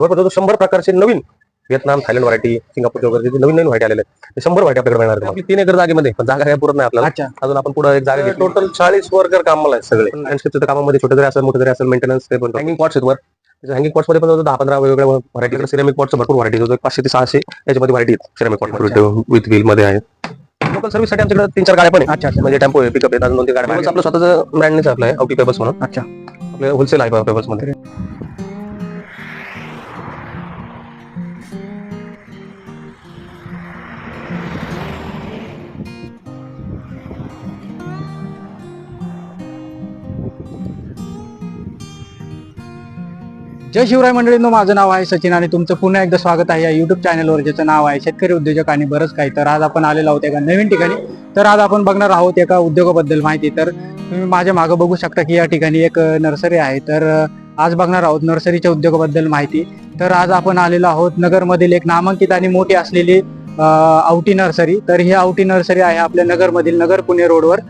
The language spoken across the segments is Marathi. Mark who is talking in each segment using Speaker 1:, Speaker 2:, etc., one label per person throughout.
Speaker 1: जवळपास शंभर प्रकारचे नवीन व्हिएतनाम थायलंड व्हरायटी सिंगापूर वगैरे नवीन नवीन व्हरायटी आलेले आहेत शंभर व्हरायटी आपल्याकडे मिळणार आहेत. तीन एकर जागेमध्ये पण जागा काय पुरत नाही आपल्याला. अजून आपण पुढे एक जागा टोटल चाळीस वर्कर कामाला आहेत सगळे. लँडस्केपच्या कामामध्ये छोटे जरी असेल मोठे जरी असेल मेंटेनन्स ते पण हँगिंग पॉट्स आहेत वर. हँगिंग पॉट्समध्ये पण दहा पंधरा वेगवेगळ्या व्हरायटी सिरेमिक पॉट्स भरपूर व्हरायटी जवळ पाचशे ते सहाशे याच्यामध्ये व्हरायटी आहेत सिरेमिक पॉट विथ व्हील मध्ये आहेत. लोकल सर्व्हिससाठी आमच्याकडे तीन चार गाड्या पण आहेत.
Speaker 2: अच्छा
Speaker 1: म्हणजे टेम्पो आहे पिकअप आहेत. अजून दोन तीन गाड्या आपलं स्वतःचं ब्रँडनेच आपलं आहे औटी पेपर्स म्हणून.
Speaker 2: अच्छा.
Speaker 1: आपले होलसेल आहे पेपर्समध्ये.
Speaker 2: जय शिवराय मंडळींनो माझं नाव आहे सचिन आणि तुमचं पुन्हा एकदा स्वागत आहे या युट्यूब चॅनलवर ज्याचं नाव आहे शेतकरी उद्योजक आणि बरंच काही. तर आज आपण आलेलो आहोत एका नवीन ठिकाणी. तर आज आपण बघणार आहोत एका उद्योगाबद्दल माहिती. तर तुम्ही माझ्या मागं बघू शकता की या ठिकाणी एक नर्सरी आहे. तर आज बघणार आहोत नर्सरीच्या उद्योगाबद्दल माहिती. तर आज आपण आलेलो आहोत नगरमधील एक नामांकित आणि मोठी असलेली आवटी नर्सरी. तर ही आवटी नर्सरी आहे आपल्या नगरमधील नगर पुणे रोडवर.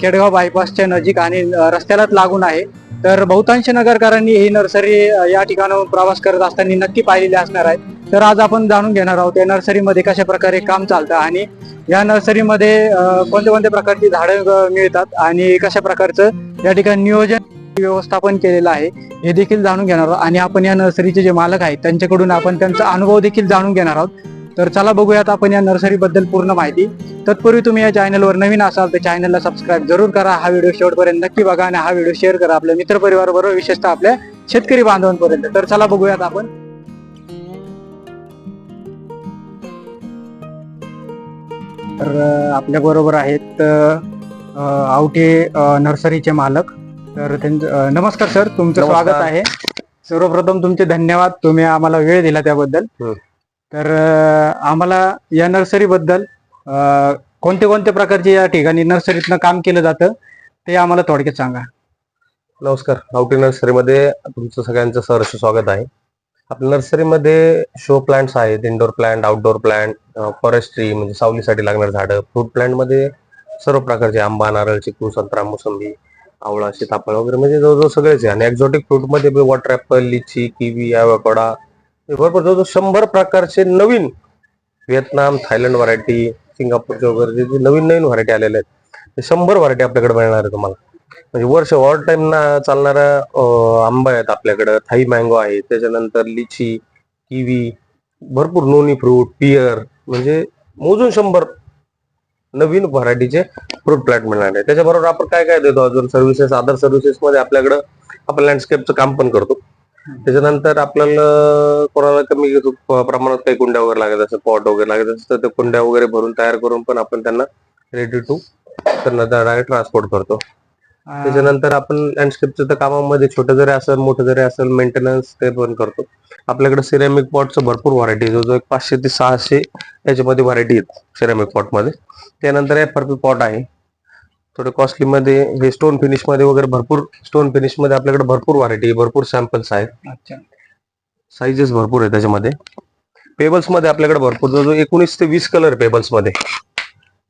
Speaker 2: खेडगाव बायपासच्या नजीक आणि रस्त्यालाच लागून आहे. तर बहुतांश नगरकरांनी ही नर्सरी या ठिकाणाहून प्रवास करत असताना नक्की पाहिलेली असणार आहे. तर आज आपण जाणून घेणार आहोत या नर्सरीमध्ये कशा प्रकारे काम चालतं आणि या नर्सरीमध्ये कोणत्या कोणत्या प्रकारची झाडं मिळतात आणि कशा प्रकारचं या ठिकाणी नियोजन व्यवस्थापन केलेलं आहे हे देखील जाणून घेणार आहोत. आणि आपण या नर्सरीचे जे मालक आहेत त्यांच्याकडून आपण त्यांचा अनुभव देखील जाणून घेणार आहोत. तर चला बघूयात आपण या नर्सरी बद्दल पूर्ण माहिती. तत्पूर्वी तुम्ही या चॅनलवर नवीन असाल तर चॅनलला सबस्क्राईब जरूर करा. हा व्हिडिओ शेवटपर्यंत नक्की बघा आणि हा व्हिडिओ शेअर करा आपल्या मित्रपरिवाराबरोबर विशेषतः आपल्या शेतकरी बांधवांपर्यंत. तर चला बघूयात आपण. तर आपल्या बरोबर आहेत आवटे अ, नर्सरीचे मालक. तर त्यांचं नमस्कार सर तुमचं. स्वागत आहे. सर्वप्रथम तुमचे धन्यवाद. तुम्ही आम्हाला वेळ दिला त्याबद्दल. तर आम्हाला या नर्सरी बद्दल कोणते कोणते प्रकारचे या ठिकाणी नर्सरीतनं काम केलं जातं ते आम्हाला थोडक्यात सांगा.
Speaker 1: नमस्कार. आउटिंग नर्सरीमध्ये तुमचं सगळ्यांचं सहर्ष स्वागत आहे. आपल्या नर्सरीमध्ये शो प्लांट्स आहेत indoor plant outdoor plant forestry म्हणजे सावलीसाठी लागणार झाडं फ्रूट प्लांटमध्ये सर्व प्रकारचे आंबा नारळ चिकू संत्रा मोसंबी आवळा सीताफळ वगैरे म्हणजे जवळजवळ सगळेच आहे. आणि exotic फ्रूटमध्ये water apple lychee kiwi avocado भरपूर जवळजवळ शंभर प्रकारचे नवीन व्हिएतनाम थायलंड व्हरायटी सिंगापूरच्या वगैरे जे नवीन नवीन व्हरायटी आलेले आहेत. ते शंभर व्हरायटी आपल्याकडे मिळणार आहे तुम्हाला. म्हणजे वर्ष ऑल टाइम ना चालणारा आंबा आहेत आपल्याकडं. थाई मँगो आहे. त्याच्यानंतर लिची किवी भरपूर नोनी फ्रूट पियर म्हणजे मोजून शंभर नवीन व्हरायटीचे फ्रूट प्लॅट मिळणार आहे. त्याच्याबरोबर आपण काय काय देतो अजून? सर्व्हिसेस अदर सर्व्हिसेस मध्ये आपल्याकडं आपण लँडस्केपचं काम पण करतो. त्याच्यानंतर आपल्याला कोणाला कमी प्रमाणात काही कुंड्या वगैरे लागत असं पॉट वगैरे लागत असतं तर त्या कुंड्या वगैरे भरून तयार करून पण आपण त्यांना रेडी टू त्यांना डायरेक्ट ट्रान्सपोर्ट करतो. त्याच्यानंतर आपण लँडस्केपच्या त्या कामामध्ये छोटं जरी असेल मोठं जरी असेल मेंटेनन्स ते पण करतो. आपल्याकडे सिरेमिक पॉटचं भरपूर व्हरायटी जो एक पाचशे ते सहाशे याच्यामध्ये व्हरायटी आहेत सिरेमिक पॉटमध्ये त्यानंतर एफ आर पी पॉट आहे. थोडे कॉस्टली मध्ये हे स्टोन फिनिशमध्ये वगैरे भरपूर स्टोन फिनिशमध्ये आपल्याकडे भरपूर व्हरायटी भरपूर सॅम्पल्स आहेत.
Speaker 2: अच्छा.
Speaker 1: साईजेस भरपूर आहे त्याच्यामध्ये. पेबल्समध्ये आपल्याकडे भरपूर जवळजवळ एकोणीस ते वीस कलर पेबल्समध्ये.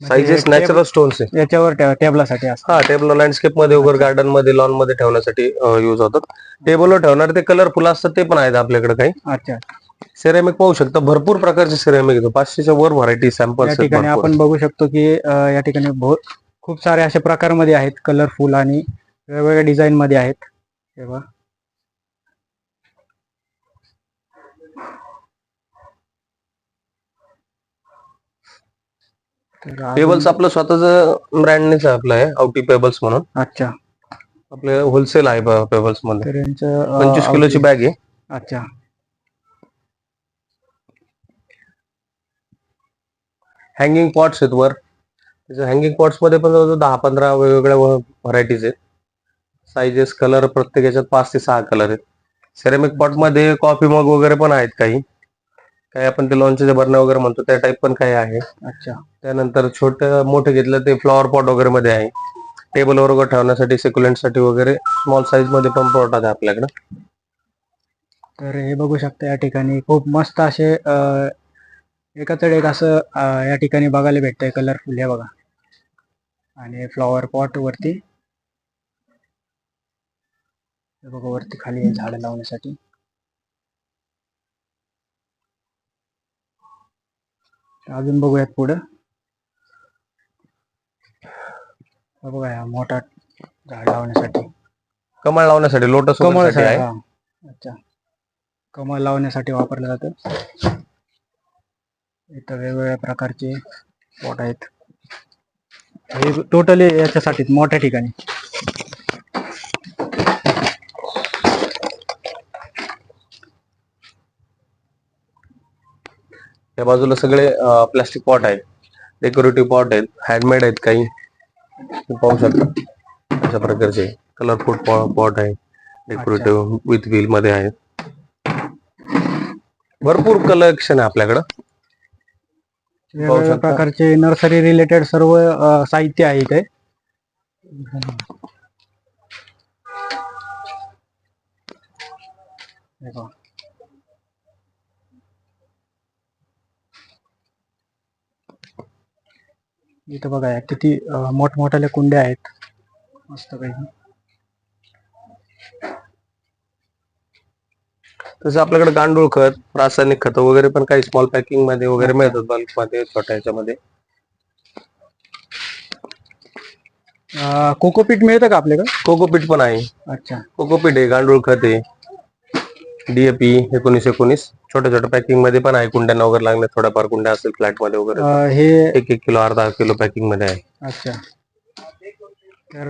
Speaker 1: साईजेस नॅचरल स्टोन्स आहे.
Speaker 2: याच्यावर टेबलासाठी
Speaker 1: हा टेबल लँडस्केपमध्ये वगैरे गार्डनमध्ये लॉनमध्ये ठेवण्यासाठी युज होतात. टेबलवर ठेवणारे ते कलरफुल असतात ते पण आहेत आपल्याकडे काही.
Speaker 2: अच्छा.
Speaker 1: सिरेमिक पाहू शकता भरपूर प्रकारचे सिरेमिक येतो. पाचशेच्या वर व्हरायटी सॅम्पल्स
Speaker 2: आपण बघू शकतो की या ठिकाणी खूप सारे अशा प्रकारमध्ये आहेत कलरफुल आणि वेगवेगळ्या डिझाईन मध्ये आहेत. हे अजून-
Speaker 1: पेबल्स आपलं स्वतःच ब्रँडनेच आहे आपलं आहे औटी पेबल्स म्हणून.
Speaker 2: अच्छा.
Speaker 1: आपले होलसेल आहे
Speaker 2: पेबल्समध्ये.
Speaker 1: पंचवीस किलोची बॅग आहे.
Speaker 2: अच्छा.
Speaker 1: हँगिंग पॉट्स आहेत वर. हँगिंग पॉट्समध्ये पण जवळजवळ दहा पंधरा वेगवेगळ्या व्हरायटीज आहेत. साईजेस कलर प्रत्येक याच्यात पाच ते सहा कलर आहेत. सेरेमिक पॉटमध्ये कॉफी मग वगैरे पण आहेत काही. काही आपण ते लोणच्याचे बरण्या वगैरे म्हणतो त्या टाईप पण काही आहे.
Speaker 2: अच्छा.
Speaker 1: त्यानंतर छोटे मोठे घेतलं ते फ्लॉवर पॉट वगैरे मध्ये आहे. टेबल वगैरे ठेवण्यासाठी सेक्युलेंटसाठी वगैरे स्मॉल साईजमध्ये पण प्लॉट आहे आपल्याकडे.
Speaker 2: तर हे बघू शकता या ठिकाणी. खूप मस्त असे एकाच एक असं या ठिकाणी बघायला भेटतंय कलरफुल हे बघा. आणि फ्लॉवर पॉट वरती. हे बघा वरती खाली झाड लावण्यासाठी. अजून बघूयात पुढं. बघा या मोठा झाड लावण्यासाठी.
Speaker 1: कमळ लावण्यासाठी लोटस
Speaker 2: कमळ अच्छा. कमळ लावण्यासाठी वापरलं जातं. इथं वेगवेगळ्या प्रकारचे पॉट आहेत. हे टोटली याच्यासाठी मोठ्या ठिकाणी.
Speaker 1: या बाजूला सगळे प्लास्टिक पॉट आहेत. डेकोरेटिव्ह पॉट आहेत हँडमेड आहेत काही. पाहू शकता. अशा प्रकारचे कलरफुल पॉट आहे. डेकोरेटिव्ह विथ व्हील मध्ये आहेत. भरपूर कलेक्शन आहे आपल्याकडं.
Speaker 2: वेगवेगळ्या
Speaker 1: शकता.
Speaker 2: प्रकारचे नर्सरी रिलेटेड सर्व अ, साहित्य आहे इथे हे पहा. इथं बघा या किती अ, मोठमोठ्याल्या कुंड्या आहेत मस्त पैकी
Speaker 1: तसं आपल्याकडे गांडूळ खत रासायनिक खत वगैरे पण काही स्मॉल पॅकिंगमध्ये वगैरे मिळतात बल्कमध्ये छोट्या ह्याच्यामध्ये.
Speaker 2: अ, कोकोपीट मिळतं का आपल्याकडे?
Speaker 1: कोकोपीट पण आहे.
Speaker 2: अच्छा.
Speaker 1: कोकोपीट आहे गांडूळ खत आहे. डीएपी एकोणीस एकोणीस. छोट्या छोट्या पॅकिंगमध्ये पण आहे. कुंड्यांना वगैरे लागले थोड्याफार कुंड्या असेल फ्लॅटमध्ये वगैरे.
Speaker 2: अ, हे
Speaker 1: एक एक किलो अर्धा किलो पॅकिंगमध्ये आहे.
Speaker 2: अच्छा. तर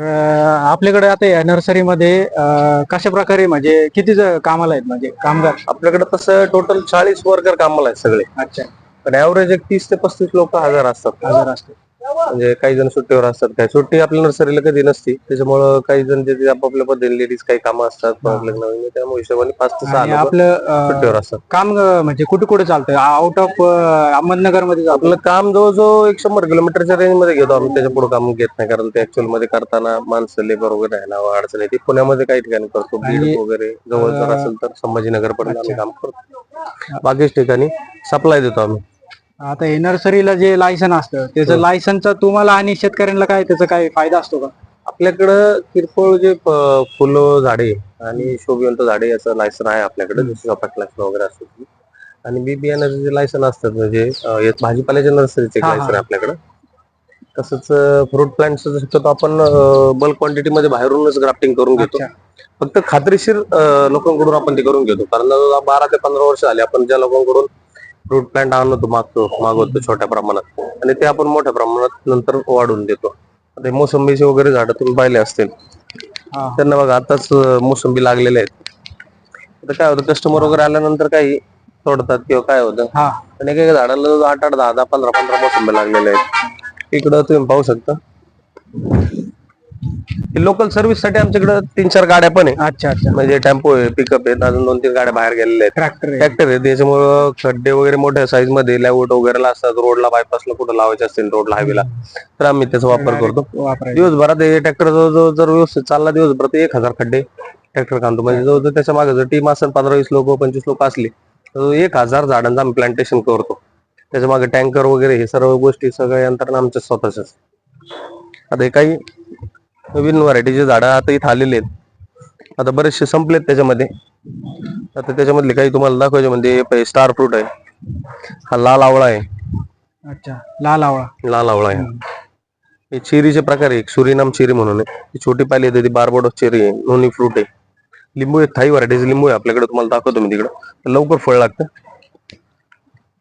Speaker 2: आपल्याकडे आता या नर्सरीमध्ये अं, कशा प्रकारे म्हणजे किती ज- कामाला आहेत म्हणजे कामगार?
Speaker 1: आपल्याकडे तसं टोटल चाळीस वर्कर कामाला आहेत सगळे.
Speaker 2: अच्छा.
Speaker 1: पण ऍव्हरेज एक तीस ते पस्तीस लोक हजार असतात.
Speaker 2: हजार असते
Speaker 1: म्हणजे काही जण सुट्टीवर असतात काय सुट्टी आपल्या नर्सरीला कधी नसती. त्याच्यामुळं काही जण जे आपापल्या पद्धतीने लेडीज काही कामं असतात. लग्न वगैरे, त्यामुळे हिशोबाने पाच ते सहा लोक
Speaker 2: आपलं
Speaker 1: सुट्टीवर असतात.
Speaker 2: काम अं, म्हणजे कुठे कुठे चालतं आउट ऑफ अहमदनगरमध्ये जातो
Speaker 1: आपलं काम जवळजवळ एक शंभर किलोमीटरच्या रेंजमध्ये घेतो आम्ही. त्याच्या पुढे काम घेत नाही. कारण ते ऍक्च्युअलमध्ये करताना माणसं लेबर वगैरे आहे ना अडचण येते पुण्यामध्ये काही ठिकाणी करतो. बीड
Speaker 2: आणि,
Speaker 1: वगैरे जवळ जर असेल तर संभाजीनगर पर्यंत आम्ही. काम करतो. बाकीच ठिकाणी सप्लाय देतो आम्ही.
Speaker 2: आता हे नर्सरीला जे लायसन असतं त्याचं
Speaker 1: हो.
Speaker 2: लायसनचा तुम्हाला आणि शेतकऱ्यांना काय त्याचा काय फायदा असतो का
Speaker 1: आपल्याकडं किरकोळ जे प- फुलं झाडे आणि शोभिवंत झाडे याचं लायसन आहे आपल्याकडे जसे सपाट लायसन वगैरे असतो. आणि बी बियाण्याचे जे लायसन असतात म्हणजे अं, भाजीपाल्याच्या नर्सरीचे
Speaker 2: हा, हा.
Speaker 1: लायसन आहे आपल्याकडे तसंच फ्रूट प्लांटचं शक्यतो आपण बल्क क्वांटिटी मध्ये बाहेरूनच ग्राफ्टिंग करून घेतो
Speaker 2: अच्छा
Speaker 1: फक्त खात्रीशीर अं, लोकांकडून आपण ते करून घेतो कारण बारा ते पंधरा वर्ष आले आपण ज्या लोकांकडून फ्रूट प्लांट आणतो मागतो मागवतो छोट्या प्रमाणात. आणि ते आपण मोठ्या प्रमाणात नंतर वाढवून देतो. हे मोसंबीचे वगैरे झाडं तुम्ही पाहिले असतील. त्यांना बघा आताच मोसंबी लागलेले आहेत. आता काय होतं कस्टमर वगैरे आल्यानंतर काही तोडतात किंवा काय होतं.
Speaker 2: हा.
Speaker 1: आणि एका झाडाला आठ आठ दहा दहा पंधरा पंधरा मोसंबी लागलेले आहेत. इकडं तुम्ही पाहू शकता. लोकल सर्व्हिससाठी आमच्याकडे तीन चार गाड्या पण आहे
Speaker 2: अच्छा अच्छा.
Speaker 1: म्हणजे टेम्पो आहे पिकअप आहेत अजून दोन तीन गाड्या बाहेर गेलेल्या आहेत.
Speaker 2: ट्रॅक्टर आहे.
Speaker 1: ट्रॅक्टर आहे. त्याच्यामुळं खड्डे वगैरे मोठ्या साईजमध्ये लाईवूड वगैरे असतात. रोडला बायपासला कुठं लावायचे असतील रोडला हायवेला तर आम्ही त्याचा वापर करतो.
Speaker 2: वापरायचं.
Speaker 1: दिवसभरात हे ट्रॅक्टर जवळजवळ जर व्यवस्थित चालला दिवसभर तर एक हजार खड्डे ट्रॅक्टर काढतो म्हणजे जवळजवळ त्याच्यामागे जर टीम असेल पंधरा वीस लोक पंचवीस लोक असली तर एक हजार झाडांचं आम्ही प्लांटेशन करतो. त्याच्यामागे टँकर वगैरे हे सर्व गोष्टी सगळ्या यंत्रणा आमच्या स्वतःच्याच. आता हे काही नवीन व्हरायटीचे झाडं आता इथं आलेले आहेत. आता बरेचसे संपलेत त्याच्यामध्ये. आता त्याच्यामधले काही तुम्हाला दाखवायचे म्हणजे स्टार फ्रूट आहे. हा लाल आवळा आहे.
Speaker 2: अच्छा लाल आवळा.
Speaker 1: लाल आवळा आहे. हे चेरीचे प्रकार आहे. एक सुरीनाम चेरी म्हणून आहे. छोटी पाली येते ती बारबोडो चेरी आहे. नोनी फ्रूट आहे. लिंबू एक थाई व्हरायटीचे लिंबू आहे. आपल्याकडे तुम्हाला दाखवतो मी तिकडं. लवकर फळ लागतं.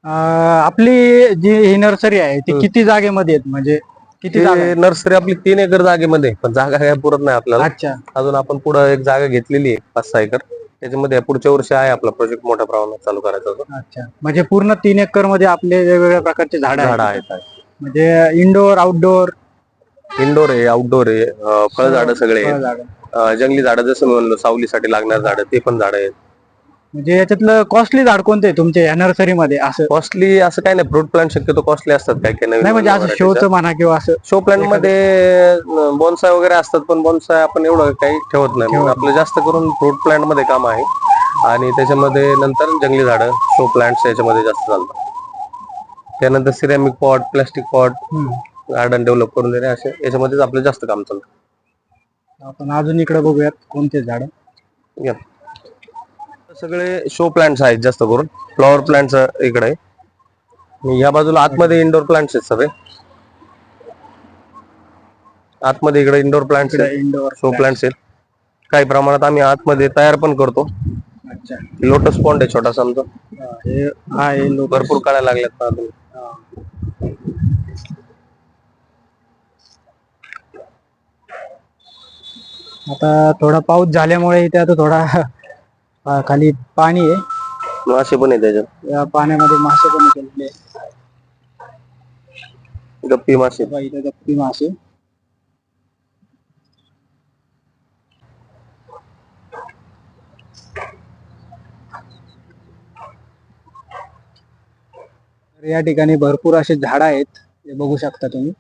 Speaker 2: आपली जी ही नर्सरी आहे ती किती जागेमध्ये आहेत? म्हणजे किती जागा? आहे?
Speaker 1: नर्सरी आपली तीन एकर जागेमध्ये आहे. पण जागा काय पुरत नाही आपल्याला.
Speaker 2: अच्छा.
Speaker 1: अजून आपण पुढे एक जागा घेतलेली आहे पाच सहा एकर. त्याच्यामध्ये पुढच्या वर्षी आहे आपला प्रोजेक्ट मोठ्या प्रमाणात चालू करायचा.
Speaker 2: अच्छा. म्हणजे पूर्ण तीन एकरमध्ये आपले वेगवेगळ्या प्रकारचे झाड
Speaker 1: झाडं
Speaker 2: आहेत
Speaker 1: आहेत.
Speaker 2: म्हणजे इंडोर आउटडोर
Speaker 1: इंडोर आहे आउटडोर आहे. अं, फळ झाडं सगळे आहेत. अं, जंगली झाडं जसं मी म्हणलो सावलीसाठी लागणार झाडं ते पण झाडं आहेत.
Speaker 2: म्हणजे याच्यातलं कॉस्टली झाड कोणते तुमच्या या नर्सरी मध्ये? असं
Speaker 1: कॉस्टली असं काय नाही. फ्रूट प्लांट शक्यतो कॉस्टली असतात काय काय
Speaker 2: नाही म्हणजे असं शोचं म्हणा किंवा असं
Speaker 1: शो प्लांटमध्ये बोनसाय वगैरे असतात पण बोनसाय आपण एवढं काही ठेवत नाही. आपलं जास्त करून फ्रूट प्लांटमध्ये काम आहे. आणि त्याच्यामध्ये नंतर जंगली झाडं शो प्लांट्स याच्यामध्ये जास्त चालतात. त्यानंतर ceramic pot plastic pot. Garden develop करून देणे असे याच्यामध्येच आपलं जास्त काम चालतं.
Speaker 2: आपण अजून इकडे बघूयात कोणते झाड.
Speaker 1: या. सगळे शो प्लांट्स आहेत जास्त करून. फ्लॉवर प्लांट्स इकडे. आहे ह्या बाजूला आतमध्ये इंडोर प्लांट्स आहेत सगळे. आतमध्ये इकडे indoor plants
Speaker 2: indoor
Speaker 1: show plants आहेत. काही प्रमाणात आम्ही आतमध्ये तयार पण करतो. लोटस पॉन्ड आहे छोटासा आमचा. भरपूर काळ्या लागल्यात ना अजून.
Speaker 2: आता थोडा पाऊस झाल्यामुळे इथे आता थोडा खाली पाणी आहे.
Speaker 1: मासे पण आहे त्याच्यात.
Speaker 2: या पाण्यामध्ये मासे पण केलेले
Speaker 1: गप्पी मासे.
Speaker 2: इथे गप्पी मासे. तर या ठिकाणी भरपूर असे झाड आहेत हे बघू शकता तुम्ही.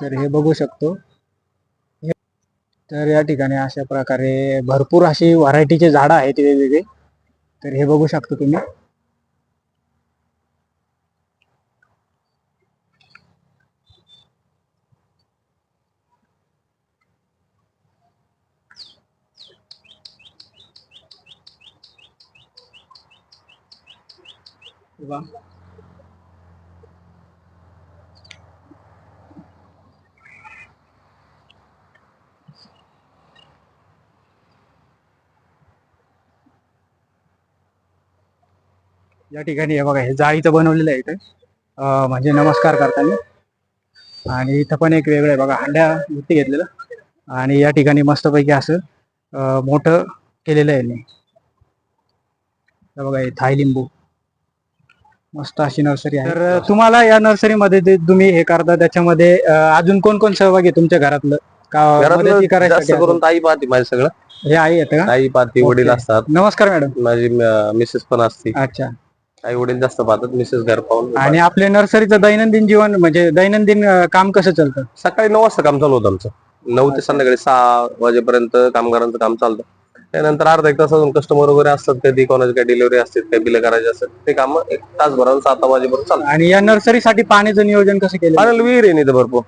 Speaker 2: तर हे बघू शकतो. तर या ठिकाणी अशा प्रकारे भरपूर अशी व्हरायटीचे झाडं आहेत वेगवेगळे तर हे बघू शकता तुम्ही वा. या ठिकाणी हे बघा हे जाळीचं बनवलेलं आहे इथे. म्हणजे नमस्कार करताना. आणि इथं पण एक वेगळं आहे बघा हांड्या वरती घेतलेलं. आणि या ठिकाणी मस्तपैकी असं मोठं केलेलं आहे बघा हे थाय लिंबू. मस्त अशी नर्सरी आहे. तर तुम्हाला या नर्सरीमध्ये जे तुम्ही हे करता त्याच्यामध्ये अजून कोण कोण सहभागी आहे तुमच्या घरातलं? का
Speaker 1: जास्त करून ताई पाहते माझं सगळं.
Speaker 2: हे आई येतं का?
Speaker 1: आई पाहते वडील. असतात.
Speaker 2: नमस्कार मॅडम.
Speaker 1: माझी मिसेस पण असते.
Speaker 2: अच्छा.
Speaker 1: आई वडील जास्त पाहतात मिसेस घर पाहून.
Speaker 2: आणि आपले नर्सरीचं दैनंदिन जीवन म्हणजे दैनंदिन अं, काम कसं चालतं?
Speaker 1: सकाळी नऊ वाजता काम चालू होतं आमचं. नऊ ते संध्याकाळी सहा वाजेपर्यंत कामगारांचं काम चालतं. त्यानंतर अर्धा एक तास अजून कस्टमर वगैरे असतात कधी कोणाची काही डिलिव्हरी असते काही बिल करायचे असतात ते काम एक तास भरावून सात वाजेपर्यंत चालतं
Speaker 2: आणि या नर्सरीसाठी पाण्याचं नियोजन कसं केलं?
Speaker 1: पाण्याला विहीर आहे इथं भरपूर.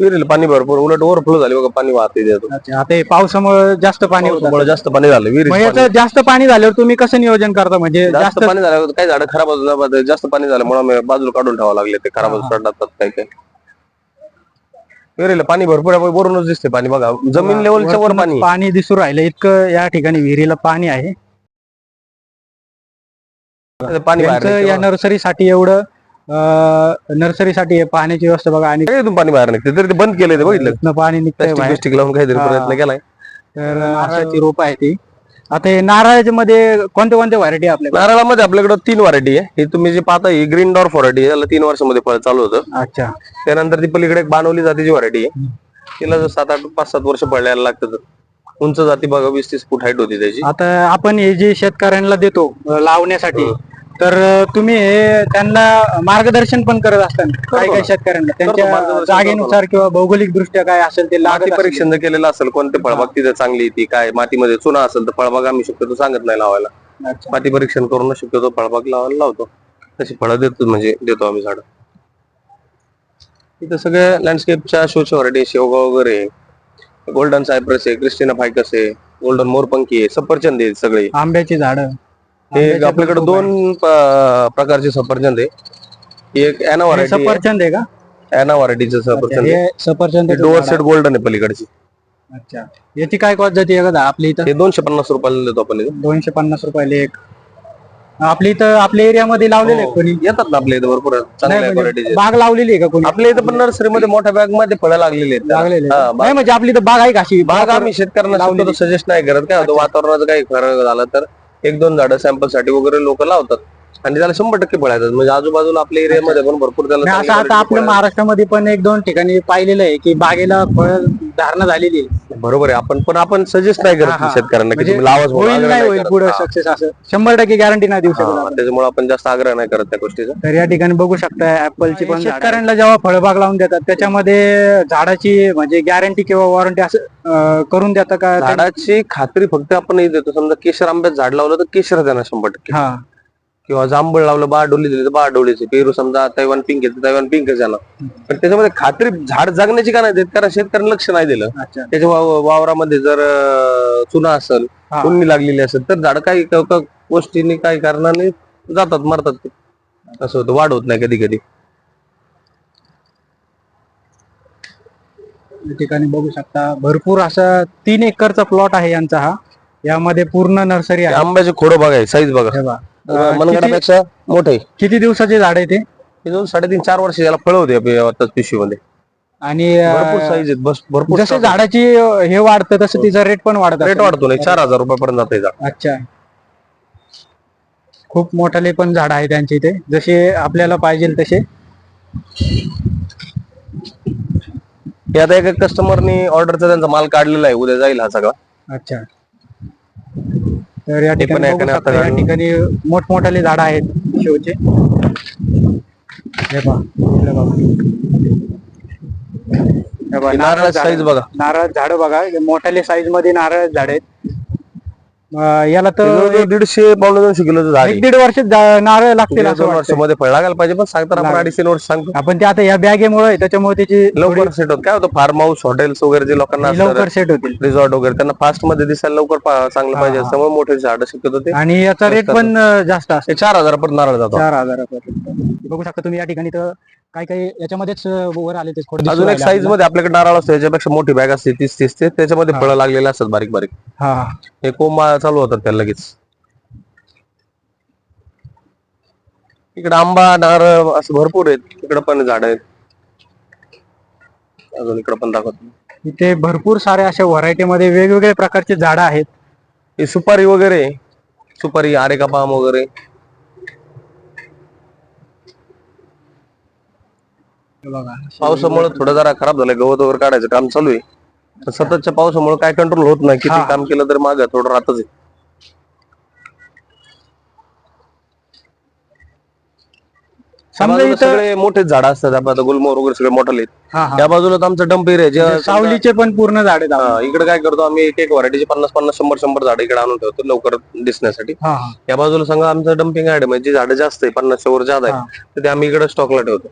Speaker 1: विहिरीला पाणी भरपूर उलट ओव्हरफ्लो झाली बघा पाणी वाहते त्यातून
Speaker 2: अच्छा आता हे पावसामुळे जास्त पाणी होतं.
Speaker 1: जास्त पाणी झालं
Speaker 2: मग
Speaker 1: विहिरीत
Speaker 2: याचं जास्त पाणी झाल्यावर तुम्ही कसं नियोजन करता? म्हणजे
Speaker 1: जास्त
Speaker 2: जास्त
Speaker 1: पाणी झाल्यावर काही झाडं खराब होतात जास्त पाणी झाल्यामुळे आम्ही बाजूला काढून ठेवावं लागले ते खराब
Speaker 2: हा, हा.
Speaker 1: पडतात काही काही विहिरीला पाणी भरपूर आहे वरूनच दिसते पाणी बघा जमीन लेवलच्या वर पाणी.
Speaker 2: पाणी दिसू राहिलं इतकं या ठिकाणी विहिरीला पाणी आहे.
Speaker 1: पाणी बाहेर
Speaker 2: त्यांचं या
Speaker 1: निघते.
Speaker 2: नर्सरीसाठी एवढं नर्सरीसाठी हे पाण्याची व्यवस्था बघा आणि
Speaker 1: इथून पाणी बाहेर निघते. तरी ते बंद केलंय ते बघितलं.
Speaker 2: इथनं पाणी निघतंय
Speaker 1: प्लास्टिक
Speaker 2: बाहेर.
Speaker 1: बिस्टिक लावून काहीतरी
Speaker 2: हा.
Speaker 1: प्रयत्न केलाय.
Speaker 2: तर नारळाची रोप आहे ती. आता हे नारळाच्या मध्ये कोणत्या कोणत्या व्हरायटी आपल्याकडे?
Speaker 1: नारळामध्ये आपल्याकडे तीन व्हरायटी आहे. ही तुम्ही जी पाहता ही ग्रीन डॉर्फ व्हरायटी आहे. याला तीन वर्षामध्ये फळ चालू होतं.
Speaker 2: अच्छा.
Speaker 1: त्यानंतर ती पलीकडे एक बानवली जातीची व्हरायटी आहे. तिला जर सात आठ पाच सात वर्ष पडल्याला लागतात उंच जाती बघा वीस तीस फूट हाईट होती त्याची.
Speaker 2: आता आपण हे जे शेतकऱ्यांना देतो अं, लावण्यासाठी तर तुम्ही त्यांना मार्गदर्शन पण करत असताना काही काही शेतकऱ्यांना? त्यांच्या जागेनुसार किंवा भौगोलिक दृष्ट्या काय असेल ते लागत.
Speaker 1: परीक्षण जर केलेलं असेल कोणते फळबाग तिथे चांगली ती काय? मातीमध्ये चुना असेल तर फळबाग आम्ही शक्यतो सांगत नाही लावायला.
Speaker 2: अच्छा.
Speaker 1: माती परीक्षण करून शक्यतो फळबाग लावायला लावतो. तशी फळं देतो म्हणजे देतो आम्ही झाड. इथं सगळ्या लँडस्केपच्या शोच्या व्हरायटी शेवगा वगैरे गोल्डन सायप्रस आहे क्रिस्टिना फायकस आहे. गोल्डन मोरपंखी आहे. सफरचंद आहे सगळे.
Speaker 2: आंब्याची झाडं.
Speaker 1: हे आपल्याकडे दोन प- प्रकारचे सफरचंद आहे. एक अॅना.
Speaker 2: हे
Speaker 1: व्हरायटी
Speaker 2: सफरचंद आहे का?
Speaker 1: अॅना व्हरायटीचं सफरचंद
Speaker 2: हे सफरचंद
Speaker 1: डोअर सेट गोल्डन आहे पलीकडची.
Speaker 2: अच्छा. याची काय पद्धती आहे का आपली इथं?
Speaker 1: हे दोनशे पन्नास रुपयाला देतो आपण इथं.
Speaker 2: दोनशे पन्नास रुपयाला एक. आपली इथं आपल्या एरियामध्ये लावलेले आहे कोणी?
Speaker 1: येतात ना आपल्या इथं भरपूर
Speaker 2: नाही
Speaker 1: चांगल्या
Speaker 2: म्हणजे बाग लावलेली आहे का कोणी?
Speaker 1: आपल्या इथं पण नर्सरीमध्ये मोठ्या बॅगमध्ये फळं लागलेली आहेत. त्याला.
Speaker 2: लागलेले
Speaker 1: हा,
Speaker 2: आहे?
Speaker 1: बाग-
Speaker 2: नाही म्हणजे आपली इथं बाग आहे का अशी?
Speaker 1: बाग आम्ही शेतकऱ्यांना
Speaker 2: लावलेली.
Speaker 1: सजेस्ट नाही करत. काय होतं वातावरणाचं काही फरक झाला तर एक दोन झाडं सॅम्पलसाठी वगैरे लोक लावतात. आणि त्याला शंभर टक्के फळ येतात म्हणजे आजूबाजूला आपल्या एरियामध्ये पण भरपूर त्याला
Speaker 2: नाही,
Speaker 1: चांगली
Speaker 2: आता
Speaker 1: variety
Speaker 2: आपल्या
Speaker 1: फळं
Speaker 2: महाराष्ट्रामध्ये पण एक दोन ठिकाणी पाहिलेलं आहे की बागेला फळ धारणा झालेली आहे.
Speaker 1: आहेत. बरोबर आहे. आपण पण आपण सजेस्ट नाही
Speaker 2: हा,
Speaker 1: करत
Speaker 2: हा.
Speaker 1: शेतकऱ्यांना की
Speaker 2: म्हणजे
Speaker 1: तुम्ही लावाच म्हणून
Speaker 2: होईल
Speaker 1: आग्रह
Speaker 2: नाही
Speaker 1: नाही
Speaker 2: होईल
Speaker 1: करत.
Speaker 2: पुढे
Speaker 1: हा.
Speaker 2: सक्सेस असं. शंभर टक्के गॅरंटी नाही देऊ शकत
Speaker 1: हा,
Speaker 2: आपण.
Speaker 1: त्याच्यामुळे आपण जास्त आग्रह नाही करत त्या गोष्टीचा.
Speaker 2: तर या ठिकाणी बघू शकता ऍपलची पण शेतकऱ्यांना जेव्हा फळबाग लावून देतात त्याच्यामध्ये झाडाची म्हणजे गॅरंटी किंवा वॉरंटी असं अं, करून देतात का?
Speaker 1: झाडाची खात्री फक्त आपण हे देतो. समजा केशर आंब्यात झाड लावलं तर केशर देणार शंभर टक्के.
Speaker 2: हा.
Speaker 1: किंवा जांभळ लावलं बारडोली दिली तर बारडोलीचे पेरू समजा तैवान पिंक तर तैवान पिंकच येणार पण त्याच्यामध्ये खात्री झाड जगण्याची का नाही देत? कारण शेतकऱ्यांनी लक्ष नाही दिलं. त्याच्या वाव- वावरामध्ये जर अं, चुना असेल
Speaker 2: हा.
Speaker 1: कुंडी लागलेली असेल तर झाड काही क- क- गोष्टींनी काही कारणाने जातात मरतात. ते. असं होतं. वाढ होत नाही कधी कधी
Speaker 2: या ठिकाणी बघू शकता भरपूर असा तीन एकरचा प्लॉट आहे यांचा हा. यामध्ये पूर्ण नर्सरी आहे.
Speaker 1: आंब्याचे खोडं साईज बघा.
Speaker 2: हे बघा. अं,
Speaker 1: मोठे.
Speaker 2: किती दिवसाचे झाड आहे ते?
Speaker 1: हे दोन साडेतीन चार वर्ष याला फळ होते आपल्या पिशवीमध्ये.
Speaker 2: आणि
Speaker 1: भरपूर साईज आहेत बस भरपूर
Speaker 2: जसे झाडाची अं, हे वाढतं तसं तिचा रेट पण वाढत
Speaker 1: रेट
Speaker 2: असेल.
Speaker 1: वाढतो नाही चार हजार रुपयापर्यंत जाते झाड.
Speaker 2: अच्छा. खूप मोठाले पण झाड आहे त्यांचे इथे. जसे आपल्याला पाहिजे तसे.
Speaker 1: हे आता एका कस्टमरनी ऑर्डरचा त्यांचा माल काढलेला आहे उद्या जाईल हा सगळा.
Speaker 2: अच्छा. तर या ठिकाणी बघू शकता, या मोठमोठाले झाड आहेत शिवचे हे पहा इकडे बघा. हे पहा, नारळ
Speaker 1: नारळाची
Speaker 2: झाड-
Speaker 1: size बघा.
Speaker 2: नारळ झाड बघा हे मोठाले साईजमध्ये नारळ झाड आहेत अं, याला तर
Speaker 1: जवळजवळ दीडशे पावणे दोनशे किलोचं झाड आहे.
Speaker 2: एक दीड वर्ष नारळ लागतील
Speaker 1: दीड
Speaker 2: असं
Speaker 1: दोन
Speaker 2: वाटतं
Speaker 1: वर्षामध्ये फळ लागायला पाहिजे पण सांगताना आपण. अडीच तीन वर्ष सांगतो
Speaker 2: आपण ते आता या बॅगेमुळे त्याच्यामुळे त्याची
Speaker 1: लवकर सेट होत काय होतं फार्म हाऊस हॉटेल्स वगैरे जे लोकांना
Speaker 2: लवकर सेट होतील
Speaker 1: रिसॉर्ट वगैरे त्यांना फास्टमध्ये दिसायला लवकर पा- चांगलं पाहिजे. त्यामुळे मोठे झाड शक्यतो ते
Speaker 2: आणि याचा रेट पण अं, जास्त असतो
Speaker 1: चार हजारापर्यंत नारळ जातो
Speaker 2: चार हजारापर्यंत बघू शकता तुम्ही या ठिकाणी तर काही काही याच्यामध्येच वर आले ते थोडे
Speaker 1: अजून एक साईज. मध्ये आपल्याकडे नारळ असतो याच्यापेक्षा मोठी बॅग असते तीस तीस ते त्याच्यामध्ये. फळं लागलेले असतात बारीक बारीक
Speaker 2: हा हा.
Speaker 1: कोंबा चालू होतात त्याला लगेच इकडे आंबा नारळ असं भरपूर आहेत इकडे पण झाड आहेत अजून इकडे पण दाखवतो
Speaker 2: इथे भरपूर सारे अशा व्हरायटी मध्ये वेगवेगळ्या प्रकारचे झाडं आहेत
Speaker 1: हे सुपारी वगैरे. सुपारी आरेका पाम वगैरे
Speaker 2: हे बघा
Speaker 1: पावसामुळे थोडं जरा खराब झालंय. गवत वगैरे काढायचं काम चालू आहे. पण सततच्या पावसामुळे काय कंट्रोल होत नाही. किती. काम केलं तर माग थोडं राहतच आहे. त्या
Speaker 2: समजा
Speaker 1: बाजूला
Speaker 2: इथं
Speaker 1: सगळे मोठेच झाड असतात. आपण आता गुलमोहर वगैरे सगळे मोठे आहेत.
Speaker 2: हा हा.
Speaker 1: त्या बाजूला तर आमचं डंप एरिया जे
Speaker 2: म्हणजे सावलीचे पण पूर्ण झाड आहेत
Speaker 1: इकडे काय करतो आम्ही एक एक व्हरायटीचे पन्नास पन्नास शंभर शंभर झाड इकडे आणून ठेवतो लवकर दिसण्यासाठी.
Speaker 2: हा हा.
Speaker 1: या बाजूला सांगा आमचं डम्पिंग आहे. म्हणजे जी झाडं जास्त आहे पन्नासच्या वर जात
Speaker 2: हा.
Speaker 1: आहे तर ते आम्ही इकडे स्टॉकला ठेवतो.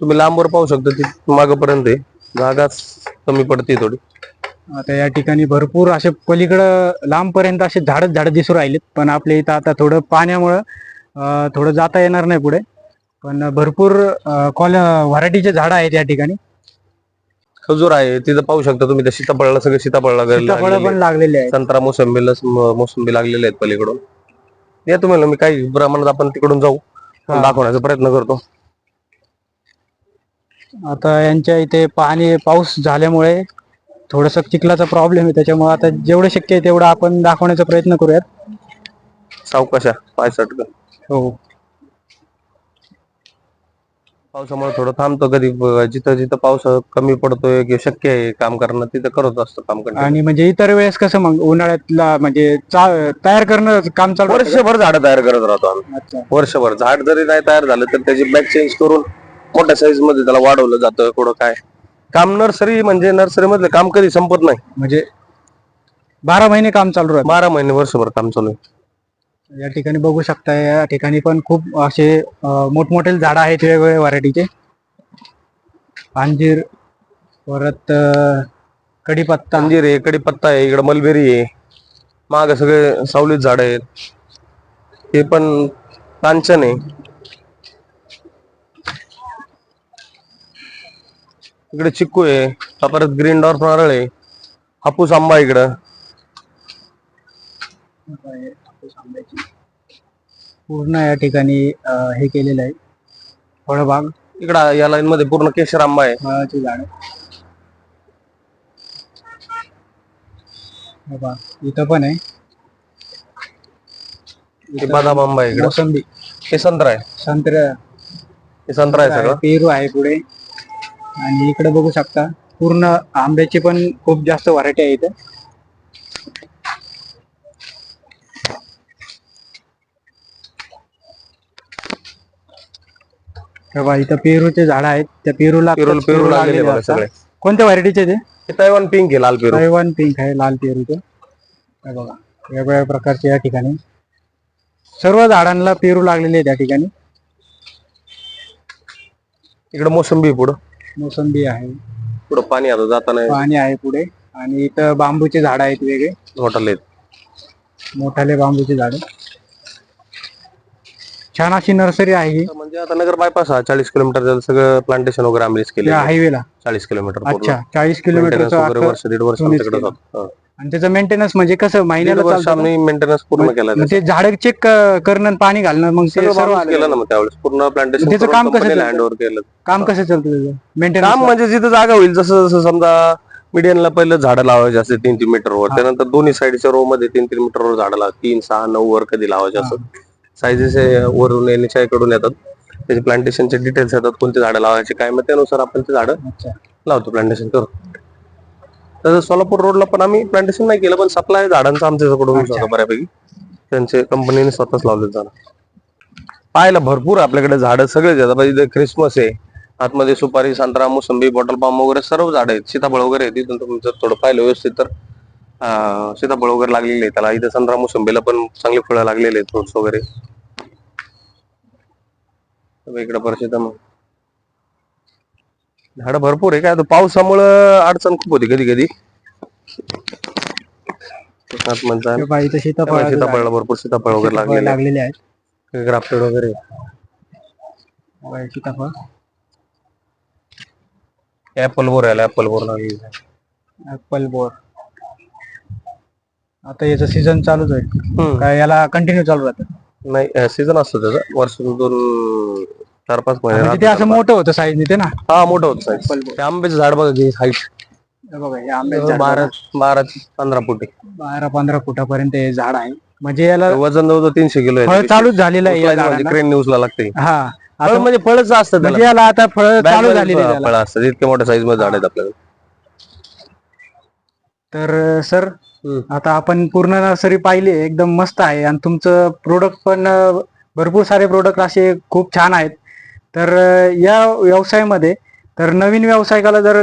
Speaker 1: तुम्ही लांबवर पाहू शकता ती मागपर्यंत आहे. जागाच कमी पडते थोडी.
Speaker 2: आता या ठिकाणी भरपूर असे पलीकडं लांब पर्यंत असे झाडच झाड दिसू राहिलेत. पण आपल्या इथं आता थोडं पाण्यामुळं थोडं जाता येणार नाही पुढे. पण भरपूर कॉल व्हरायटीचे झाड आहेत या ठिकाणी.
Speaker 1: खजूर आहे तिथं पाहू शकता तुम्ही. सीताफळाला सगळे सीताफळ
Speaker 2: सीताफळं पण लागलेले आहेत.
Speaker 1: संत्रा मोसंबीला मोसंबी लागलेले आहेत पलीकडून. या तुम्हाला मी काही प्रमाणात आपण तिकडून जाऊ. दाखवण्याचा प्रयत्न करतो.
Speaker 2: आता यांच्या इथे पाणी पाऊस झाल्यामुळे थोडस चिखलाचा प्रॉब्लेम आहे. त्याच्यामुळे आता जेवढं शक्य आहे तेवढं आपण दाखवण्याचा प्रयत्न करूयात.
Speaker 1: सावकाशा पाय सटकन
Speaker 2: हो.
Speaker 1: पावसामुळे थोडं थांबतो कधी. ब- जिथं जिथं पाऊस कमी पडतोय किंवा शक्य आहे काम करणं तिथं करत असतो काम करणं
Speaker 2: आणि म्हणजे इतर वेळेस कसं मग? उन्हाळ्यातला म्हणजे चा- तयार करणं काम चालू राहतं?
Speaker 1: वर्षभर झाडं तयार करत राहतो आम्ही.
Speaker 2: अच्छा.
Speaker 1: वर्षभर. झाड जरी नाही तयार झालं तर त्याची बॅग चेंज करून मोठ्या साईजमध्ये त्याला वाढवलं जातं कुठं काय? काम नर्सरी म्हणजे नर्सरी मधलं काम कधी संपत नाही.
Speaker 2: म्हणजे बारा महिने काम चालू राहतं.
Speaker 1: बारा महिने वर्षभर काम चालू आहे.
Speaker 2: या ठिकाणी बघू शकता या ठिकाणी पण खूप असे अं, मोठमोठे झाड आहेत वेगवेगळ्या व्हरायटीचे. अंजीर परत अं, कडीपत्ता
Speaker 1: अंजीर आहे कडीपत्ता आहे इकडे मलबेरी आहे. माग सगळे सावलीत झाड आहेत. हे पण कांचन आहे. इकडे चिक्कू आहे. हा परत ग्रीन डॉर्फ नारळ आहे. हापूस आंबा इकडं.
Speaker 2: पूर्ण या ठिकाणी अं, हे केलेलं आहे. फळबाग.
Speaker 1: इकडं या लाईन मध्ये पूर्ण केशर आंबा आहे.
Speaker 2: फळाची झाड. इथं पण आहे.
Speaker 1: हे बदाम आंबा आहे इकडं.
Speaker 2: मोसंबी.
Speaker 1: हे संत्रा आहे.
Speaker 2: संत्र.
Speaker 1: हे संत्रा आहे सगळं.
Speaker 2: पेरू आहे पुढे. आणि इकडे बघू शकता पूर्ण आंब्याची पण खूप जास्त व्हरायटी आहे इथे. बघा, इथं पेरूचे झाड आहेत. त्या पेरूला
Speaker 1: पेरू पेरू लागलेले बघा सगळे.
Speaker 2: कोणत्या व्हरायटीचे ते?
Speaker 1: तैवान पिंक आहे लाल पेरू.
Speaker 2: तैवान पिंक आहे लाल पेरूचे हे बघा वेगवेगळ्या प्रकारचे या ठिकाणी. सर्व झाडांना पेरू लागलेले आहेत या ठिकाणी.
Speaker 1: इकडे मोसंबी पुढं.
Speaker 2: मोसंबी आहे.
Speaker 1: पुढं पाणी आता जाताना
Speaker 2: पाणी आहे पुढे. आणि इथं बांबूचे झाड आहेत वेगळे.
Speaker 1: हॉटेल आहेत.
Speaker 2: मोठाले बांबूचे झाड. छान अशी नर्सरी आहे ही
Speaker 1: म्हणजे आता नगर बायपास हा चाळीस किलोमीटर सगळं प्लांटेशन वगैरे आम्हीच केले
Speaker 2: त्या हायवेला
Speaker 1: चाळीस किलोमीटर पूर्ण.
Speaker 2: अच्छा चाळीस
Speaker 1: Maintenance
Speaker 2: किलोमीटरचं
Speaker 1: वगैरे
Speaker 2: अख्खं-
Speaker 1: वर्ष दीड वर्ष
Speaker 2: तुम्हीच
Speaker 1: आमच्याकडे
Speaker 2: केलं.
Speaker 1: जातं. हा.
Speaker 2: आणि त्याचं मेंटेनन्स म्हणजे कसं
Speaker 1: दीड
Speaker 2: महिन्याला
Speaker 1: वर्ष
Speaker 2: चालतं का?
Speaker 1: आम्ही मेंटेनन्स पूर्ण केला
Speaker 2: मग ते झाड चेक करणं आणि पाणी घालणं मग ते
Speaker 1: सगळं
Speaker 2: सर्व
Speaker 1: माणूस
Speaker 2: आलं.
Speaker 1: केलं ना मग त्यावेळेस पूर्ण प्लांटेशन
Speaker 2: त्याचं काम कसं चालतं?
Speaker 1: हँड ओव्हर केलं
Speaker 2: काम कसं चालतं त्याचं
Speaker 1: काम
Speaker 2: मेंटेनन्स
Speaker 1: म्हणजे जिथं जागा होईल जसं जसं समजा मीडियनला पहिलं झाडं लावायचे असते तीन तीन मीटरवर त्यानंतर दोन्ही साईडच्या रो मध्ये तीन तीन मीटरवर झाडं लावा तीन सहा नऊ वर कधी लावायचे असं साईजेस वरून एनएचआयकडून येतात. त्याचे प्लांटेशनचे डिटेल्स येतात कोणते झाडं लावायचे काय मग त्यानुसार आपण ते झाडं लावतो प्लांटेशन करू तसं सोलापूर रोडला पण आम्ही प्लांटेशन नाही केलं पण सप्लाय झाडांचं आमच्याकडून. होतं बऱ्यापैकी. त्यांचे कंपनीने स्वतःच लावले झाडं. पाहायला भरपूर आपल्याकडे झाडं सगळेच आता इथे क्रिसमस आहे. आतमध्ये सुपारी संत्रा मोसंबी बॉटल पाम वगैरे सर्व झाडं आहेत. सीताफळ वगैरे तिथून तुम्ही जर थोडं पाहिलं व्यवस्थित तर. सीताफळ वगैरे लागलेले आहे. त्याला इथे संत्रा मोसंबीला पण चांगली फळं लागलेले आहेत फ्रुट्स वगैरे. इकडे परिस्थिती मग झाडं भरपूर आहे. काय पावसामुळं अडचण खूप होती कधी कधी.
Speaker 2: सीताफळ
Speaker 1: सीताफळला भरपूर सीताफळ वगैरे लागलेले
Speaker 2: लागलेले आहेत.
Speaker 1: ग्राफ्टेड वगैरे
Speaker 2: सीताफळ.
Speaker 1: ऍपल बोर आहे ऍपल बोर लागलेले
Speaker 2: ऍपल बोर. आता याचं सीझन चालूच आहे. काय याला कंटिन्यू चालू राहतं.
Speaker 1: नाही सीझन असतो त्याचा. वर्षातून दोन चार पाच महिने
Speaker 2: म्हणजे ते. असं मोठं होतं साईज ते ना?
Speaker 1: हा मोठं होत साईज. ते आंब्याचं झाड बघा की हाईट
Speaker 2: हे बघा हे आंब्याचं झाड
Speaker 1: बारा बारा ते पंधरा फुटे
Speaker 2: बारा पंधरा फुटापर्यंत हे झाड आहे. म्हणजे याला
Speaker 1: वजन जवळ तीनशे किलो
Speaker 2: फळ चालूच झालेलं आहे या झाडाला.
Speaker 1: क्रेन न्यूजला लागते.
Speaker 2: हा.
Speaker 1: फळ
Speaker 2: आता
Speaker 1: म्हणजे फळच असतं
Speaker 2: म्हणजे
Speaker 1: त्याला
Speaker 2: याला आता फळ चालू झालेली आहे त्याला.
Speaker 1: फळं असतात. इतके मोठ्या साईजमध्ये झाड आहेत आपल्याकडे.
Speaker 2: तर सर. आता आपण पूर्ण नर्सरी पाहिली एकदम मस्त आहे. आणि तुमचं प्रोडक्ट पण भरपूर सारे प्रोडक्ट असे खूप छान आहेत. तर या व्यवसायामध्ये तर नवीन व्यावसायिकाला जर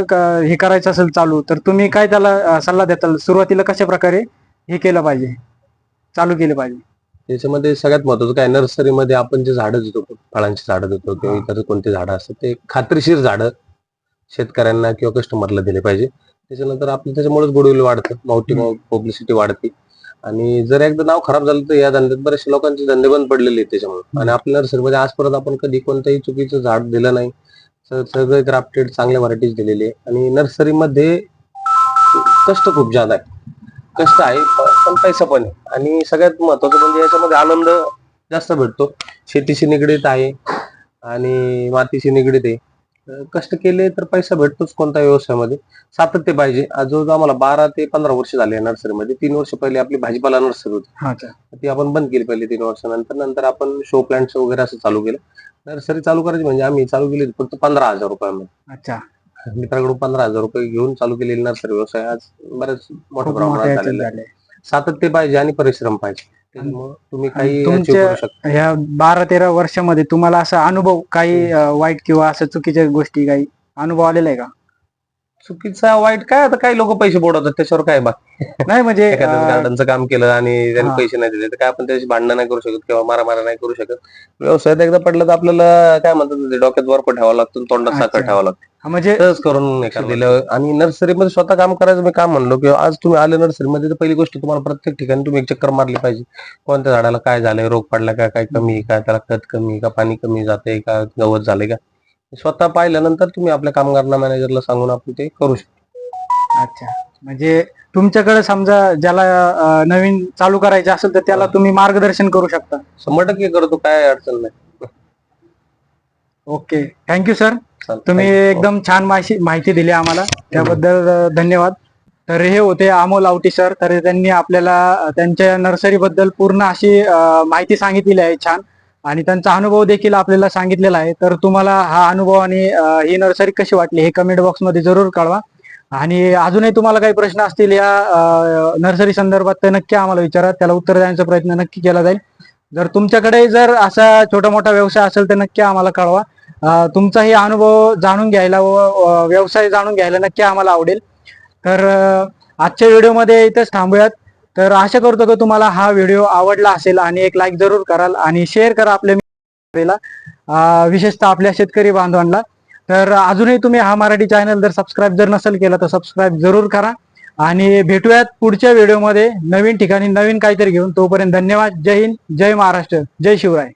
Speaker 2: हे करायचं असेल चालू तर तुम्ही काय त्याला सल्ला देताल? सुरुवातीला कशा प्रकारे हे केलं पाहिजे? चालू केलं पाहिजे.
Speaker 1: त्याच्यामध्ये सगळ्यात महत्वाचं काय? नर्सरीमध्ये आपण जे झाडं देतो फळांची झाडं देतो किंवा इतर कोणते झाडं असतात ते खात्रीशीर झाडं शेतकऱ्यांना किंवा कस्टमरला दिले पाहिजे. त्याच्यानंतर आपलं त्याच्यामुळेच गुडविल वाढतं. मावटी पब्लिसिटी वाढते. आणि जर एकदा नाव खराब झालं तर या धंद्यात बरेचसे लोकांचे धंदे बंद पडलेले आहेत त्याच्यामुळे. आणि आपल्या नर्सरीमध्ये आजपर्यंत आपण कधी कोणतंही चुकीचं झाड दिलं नाही. सगळे ग्राफ्टेड चांगल्या व्हरायटीज दिलेली आहे आणि नर्सरीमध्ये कष्ट खूप जादा आहे कष्ट आहे पण पैसा पण आहे. आणि सगळ्यात महत्वाचं म्हणजे याच्यामध्ये आनंद जास्त भेटतो. शेतीशी निगडीत आहे. आणि मातीशी निगडीत आहे. कष्ट केले तर पैसा भेटतोच कोणत्या व्यवसायामध्ये? सातत्य पाहिजे. आज जवळ आम्हाला बारा ते पंधरा वर्ष झाले नर्सरीमध्ये. तीन वर्ष पहिले आपली भाजीपाला नर्सरी होती. ती आपण बंद केली पहिले तीन वर्षानंतर. नंतर आपण शो प्लांट्स वगैरे असं चालू केलं. नर्सरी चालू करायची म्हणजे आम्ही चालू केली फक्त पंधरा हजार रुपयामध्ये.
Speaker 2: अच्छा.
Speaker 1: मित्राकडून पंधरा हजार रुपये घेऊन चालू केलेली नर्सरी व्यवसाय आज बरेच मोठ्या प्रमाणात झालेला आहे. सातत्य पाहिजे आणि परिश्रम पाहिजे. त्याच्यामुळं तुम्ही काही
Speaker 2: तुमच्या-
Speaker 1: achieve करू शकता.
Speaker 2: ह्या बारा तेरा वर्षामध्ये तुम्हाला असा अनुभव काही अं, वाईट किंवा असं चुकीच्या गोष्टी काही अनुभव आलेला आहे का?
Speaker 1: चुकीचा वाईट काय आता काही लोक पैसे बुडवतात त्याच्यावर काय बाकी
Speaker 2: नाही म्हणजे
Speaker 1: एखाद्या गार्डनचं काम केलं आणि त्यांनी. पैसे नाही दिले तर काय आपण त्याची भांडणं नाही करू शकत किंवा मारामारा नाही करू शकत? व्यवसायात एकदा पडलं तर आपल्याला काय म्हणतात ते डोक्यात बर्फ ठेवावं लागतो तोंडात साखर. ठेवावं लागतं.
Speaker 2: म्हणजे
Speaker 1: करून एखादं दिलं. आणि नर्सरीमध्ये स्वतः काम करायचं मी काम म्हणलो की आज तुम्ही आले नर्सरीमध्ये तर पहिली गोष्ट तुम्हाला प्रत्येक ठिकाणी तुम्ही एक चक्कर मारली पाहिजे. कोणत्या झाडाला काय झालंय रोग पडला का काय कमी का त्याला खत कमी का पाणी कमी जाते का गवत झाले का? स्वतः पाहिल्यानंतर तुम्ही आपल्या कामगारांना मॅनेजरला सांगून आपण ते करू शकता.
Speaker 2: अच्छा. म्हणजे तुमच्याकडे समजा ज्याला अं, नवीन चालू करायचं असेल तर त्याला तुम्ही मार्गदर्शन करू शकता.
Speaker 1: शंभर टक्के करतो काय अडचण नाही.
Speaker 2: ओके. थँक्यू सर
Speaker 1: चालेल.
Speaker 2: तुम्ही. एकदम छान माहिती माहिती दिली आम्हाला. त्याबद्दल अं, धन्यवाद. तर हे होते अमोल आवटी सर तर त्यांनी आपल्याला अं, त्यांच्या नर्सरी बद्दल पूर्ण अशी अं, माहिती सांगितलेली आहे छान. आणि त्यांचा अनुभव देखील आपल्याला सांगितलेला आहे. तर तुम्हाला हा अनुभव आणि ही नर्सरी कशी वाटली हे कमेंट बॉक्समध्ये जरूर कळवा. आणि अजूनही तुम्हाला काही प्रश्न असतील या नर्सरी संदर्भात तर नक्की आम्हाला विचारा. त्याला उत्तर देण्याचा प्रयत्न नक्की केला जाईल. जर तुमच्याकडे जर असा छोटा मोठा व्यवसाय असेल तर नक्की आम्हाला कळवा. तुमचाही अनुभव जाणून घ्यायला व व्यवसाय जाणून घ्यायला नक्की आम्हाला आवडेल. तर आजच्या व्हिडिओमध्ये इथंच थांबूयात. तर आशा करतो की तुम्हाला हा व्हिडिओ आवडला असेल आणि एक लाईक जरूर कराल आणि शेअर करा आपल्या विशेषतः आपल्या शेतकरी बांधवांना. तर अजूनही तुम्ही हा मराठी चॅनल जर सबस्क्राईब जर नसेल केला तर सबस्क्राईब जरूर करा. आणि भेटूयात पुढच्या व्हिडिओमध्ये नवीन ठिकाणी नवीन काहीतरी घेऊन. तोपर्यंत धन्यवाद. जय हिंद. जय महाराष्ट्र. जय शिवराय.